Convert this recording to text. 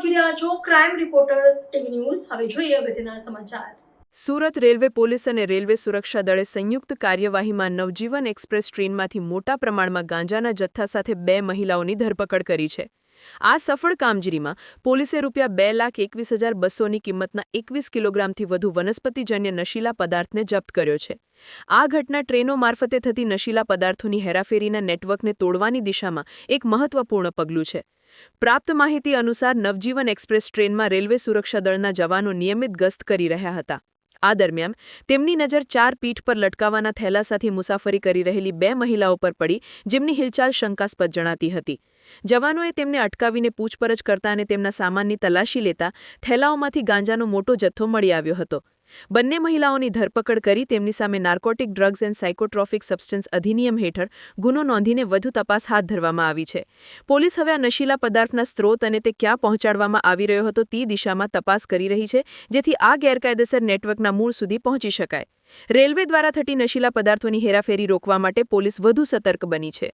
રહ્યા છો crime reporters TV news હવે જોઈએ અગત્યના સમાચાર. સુરત રેલવે પોલીસ અને રેલવે સુરક્ષા દળે સંયુક્ત કાર્યવાહીમાં નવજીવન એક્સપ્રેસ ટ્રેનમાંથી મોટા પ્રમાણમાં ગાંજાના જથ્થા સાથે બે મહિલાઓની ધરપકડ કરી છે. આ સફળ કામગીરીમાં પોલીસે રૂપિયા બે લાખ એકવીસ હજાર બસોની કિંમતના એકવીસ કિલોગ્રામથી વધુ વનસ્પતિજન્ય નશીલા પદાર્થને જપ્ત કર્યો છે. આ ઘટના ટ્રેનો મારફતે થતી નશીલા પદાર્થોની હેરાફેરીના નેટવર્કને તોડવાની દિશામાં એક મહત્વપૂર્ણ પગલું છે. પ્રાપ્ત માહિતી અનુસાર નવજીવન એક્સપ્રેસ ટ્રેનમાં રેલવે સુરક્ષા દળના જવાનો નિયમિત ગસ્ત કરી રહ્યા હતા. આ દરમિયાન તેમની નજર ચાર પીઠ પર લટકાવાના થેલા સાથે મુસાફરી કરી રહેલી બે મહિલાઓ પર પડી, જેમની હિલચાલ શંકાસ્પદ જણાતી હતી. જવાનોએ તેમને અટકાવીને પૂછપરછ કરતા અને તેમના સામાનની તલાશી લેતા થેલાઓમાંથી ગાંજાનો મોટો જથ્થો મળી આવ્યો હતો. બંને મહિલાઓની ધરપકડ કરી તેમની સામે narcotic drugs and psychotropic substance અધિનિયમ હેઠળ ગુનો નોંધીને વધુ તપાસ હાથ ધરવામાં આવી છે. પોલીસ હવે આ નશીલા પદાર્થના સ્ત્રોત અને તે ક્યાં પહોંચાડવામાં આવી રહ્યો હતો તે દિશામાં તપાસ કરી રહી છે, જેથી આ ગેરકાયદેસર નેટવર્કના મૂળ સુધી પહોંચી શકાય. રેલવે દ્વારા થતી નશીલા પદાર્થોની હેરાફેરી રોકવા માટે પોલીસ વધુ સતર્ક બની છે.